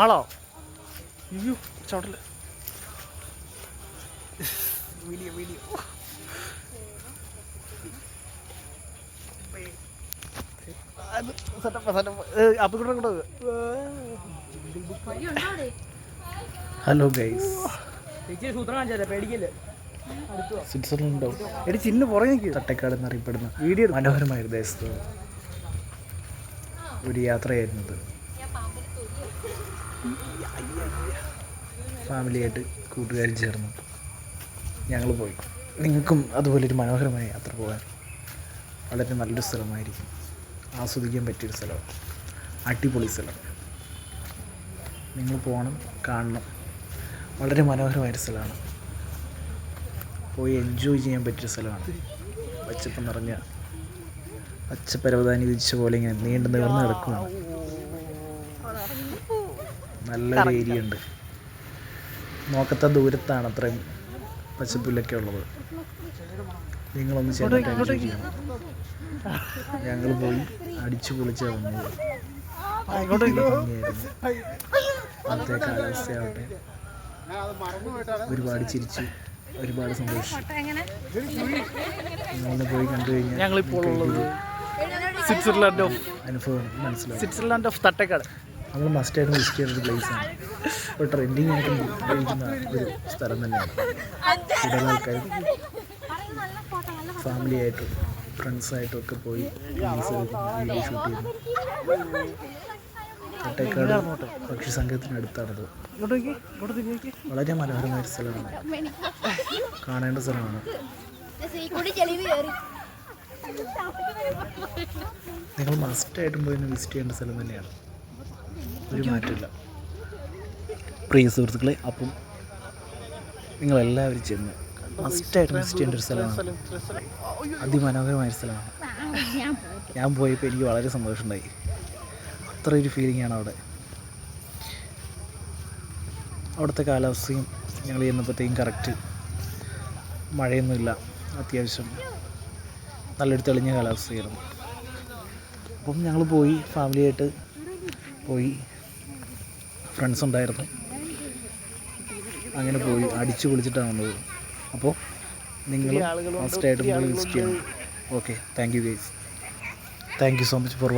ആളോ? അയ്യോ video video. Hello guys സ്വിറ്റ്സർലൻഡോ? എടി ചിന്ന പുറകെ തട്ടക്കാട് എന്നറിയപ്പെടുന്ന വീഡിയോ മനോഹരമായ ഒരു ദേശത്ത് ഒരു യാത്രയായിരുന്നത് ഫാമിലിയായിട്ട് കൂട്ടുകാരും ചേർന്ന്. ഞങ്ങൾ പോയി. നിങ്ങൾക്കും അതുപോലെ ഒരു മനോഹരമായ യാത്ര പോകാൻ വളരെ നല്ലൊരു സ്ഥലമായിരിക്കും. ആസ്വദിക്കാൻ പറ്റിയൊരു സ്ഥലമാണ് അടിപൊളി സ്ഥലം. നിങ്ങൾ പോകണം കാണണം. വളരെ മനോഹരമായൊരു സ്ഥലമാണ്. പോയി എൻജോയ് ചെയ്യാൻ പറ്റിയ സ്ഥലമാണ്. പച്ചപ്പ് നിറഞ്ഞ പച്ചപ്പരവതാനി പോലെ ഇങ്ങനെ നീണ്ടു നിവർന്ന് കിടക്കുകയാണ് നല്ലൊരു ഏരിയ ഉണ്ട് നോക്കത്ത ദൂരത്താണ് അത്രയും പച്ചപ്പുല്ലൊക്കെ ഉള്ളത്. നിങ്ങളൊന്ന് ചെയ്യണം ഞങ്ങൾ പോയി അടിച്ചു പൊളിച്ച വന്നത്. അന്നത്തെ കാലാവസ്ഥയാവട്ടെ. ഒരുപാട് ചിരിച്ചു ഒരുപാട് സന്തോഷിച്ചു. നിങ്ങളൊന്ന് പോയി കണ്ടു കഴിഞ്ഞാൽ ഞങ്ങളിപ്പോൾ ഉള്ളത് സ്വിറ്റ്സർലാൻഡ് ഓഫ് അനുഭവം മനസ്സിലായി സ്വിറ്റ്സർലാൻഡ് ഓഫ് തട്ടക്കാട്. നമ്മൾ മസ്റ്റായിട്ട് വിസിറ്റ് ചെയ്യുന്ന ഒരു പ്ലേസാണ് ഇപ്പോൾ ട്രെൻഡിങ് ആയിട്ട് ഉപയോഗിക്കുന്ന ഒരു സ്ഥലം തന്നെയാണ്. കൂടുതൽ ആൾക്കാർ ആയിട്ടും ഫ്രണ്ട്സായിട്ടും ഒക്കെ പോയി ഷൂട്ട് ചെയ്യുന്നു തട്ടേക്കാട് പക്ഷി സംഘത്തിനടുത്താണത് വളരെ മനോഹരമായ ഒരു സ്ഥലമാണ്. കാണേണ്ട സ്ഥലമാണ്. നിങ്ങൾ മസ്റ്റായിട്ടും പോയി വിസിറ്റ് ചെയ്യേണ്ട സ്ഥലം തന്നെയാണ്. ഒരു മാറ്റമില്ല. പ്രിയ സുഹൃത്തുക്കളെ അപ്പം നിങ്ങളെല്ലാവരും ചെന്ന് മസ്റ്റായിട്ട് മിസ് ചെയ്യേണ്ട ഒരു സ്ഥലമാണ്. അതിമനോഹരമായ സ്ഥലമാണ്. ഞാൻ പോയപ്പോൾ എനിക്ക് വളരെ സന്തോഷമുണ്ടായി. അത്ര ഒരു ഫീലിംഗ് ആണ് അവിടെ. അവിടുത്തെ കാലാവസ്ഥയും ഞങ്ങൾ ചെന്നപ്പോഴത്തേക്കും കറക്റ്റ് മഴയൊന്നുമില്ല അത്യാവശ്യം നല്ലൊരു തെളിഞ്ഞ കാലാവസ്ഥയായിരുന്നു. അപ്പം ഞങ്ങൾ പോയി ഫാമിലിയായിട്ട് പോയി. ഫ്രണ്ട്സ് ഉണ്ടായിരുന്നു. അങ്ങനെ പോയി അടിച്ചു പൊളിച്ചിട്ടാണ് വന്നത്. അപ്പോൾ നിങ്ങൾ ഫസ്റ്റായിട്ട് നിങ്ങൾ വിസിറ്റ് ചെയ്യണം. Okay thank you guys thank you so much for